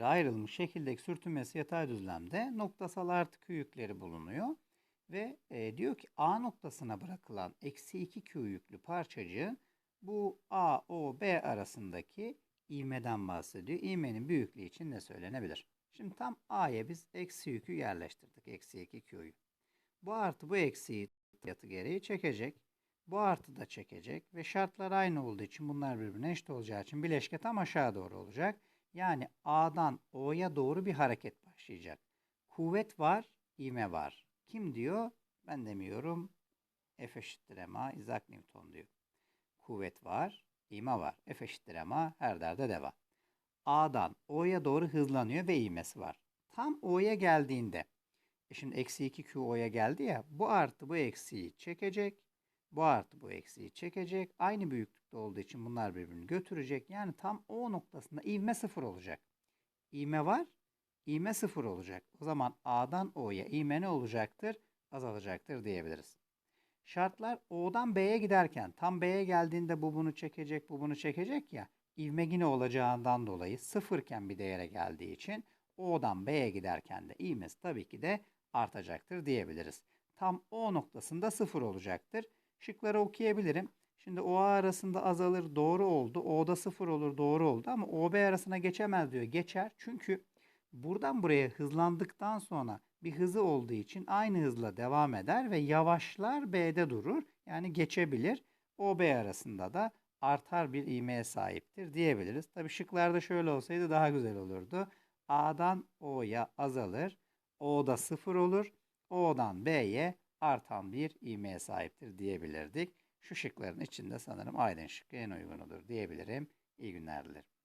ayrılmış şekildeki sürtünmesi yatay düzlemde noktasal artı Q yükleri bulunuyor. Ve e, diyor ki A noktasına bırakılan eksi 2 Q yüklü parçacığın bu A, O, B arasındaki ivmeden bahsediyor. İvmenin büyüklüğü için ne söylenebilir? Şimdi tam A'ya biz eksi yükü yerleştirdik. Eksi 2 Q'yu. Bu artı bu eksiyi yatı gereği çekecek. Bu artı da çekecek ve şartlar aynı olduğu için bunlar birbirine eşit olacağı için bileşke tam aşağı doğru olacak. Yani A'dan O'ya doğru bir hareket başlayacak. Kuvvet var, ivme var. Kim diyor? Ben demiyorum. F eşittir ma Isaac Newton diyor. Kuvvet var, ivme var. F eşittir ma her derde deva. A'dan O'ya doğru hızlanıyor ve ivmesi var. Tam O'ya geldiğinde e şimdi eksi 2 Q O'ya geldi ya bu artı bu eksiyi çekecek. Bu artı bu eksiyi çekecek. Aynı büyüklükte olduğu için bunlar birbirini götürecek. Yani tam O noktasında ivme sıfır olacak. İvme var. ivme sıfır olacak. O zaman A'dan O'ya ivme ne olacaktır? Azalacaktır diyebiliriz. Şartlar O'dan B'ye giderken tam B'ye geldiğinde bu bunu çekecek, bu bunu çekecek ya. İvme yine olacağından dolayı sıfırken bir değere geldiği için O'dan B'ye giderken de ivmesi tabii ki de artacaktır diyebiliriz. Tam O noktasında sıfır olacaktır. Şıkları okuyabilirim. Şimdi OA arasında azalır doğru oldu. O'da sıfır olur doğru oldu ama OB arasına geçemez diyor. Geçer çünkü buradan buraya hızlandıktan sonra bir hızı olduğu için aynı hızla devam eder ve yavaşlar B'de durur. Yani geçebilir. OB arasında da artar bir ivmeye sahiptir diyebiliriz. Tabii şıklarda şöyle olsaydı daha güzel olurdu. A'dan O'ya azalır. O'da sıfır olur. O'dan B'ye artan bir ivmeye sahiptir diyebilirdik. Şu şıkların içinde sanırım aydın şıkkı en uygunudur diyebilirim. İyi günler dilerim.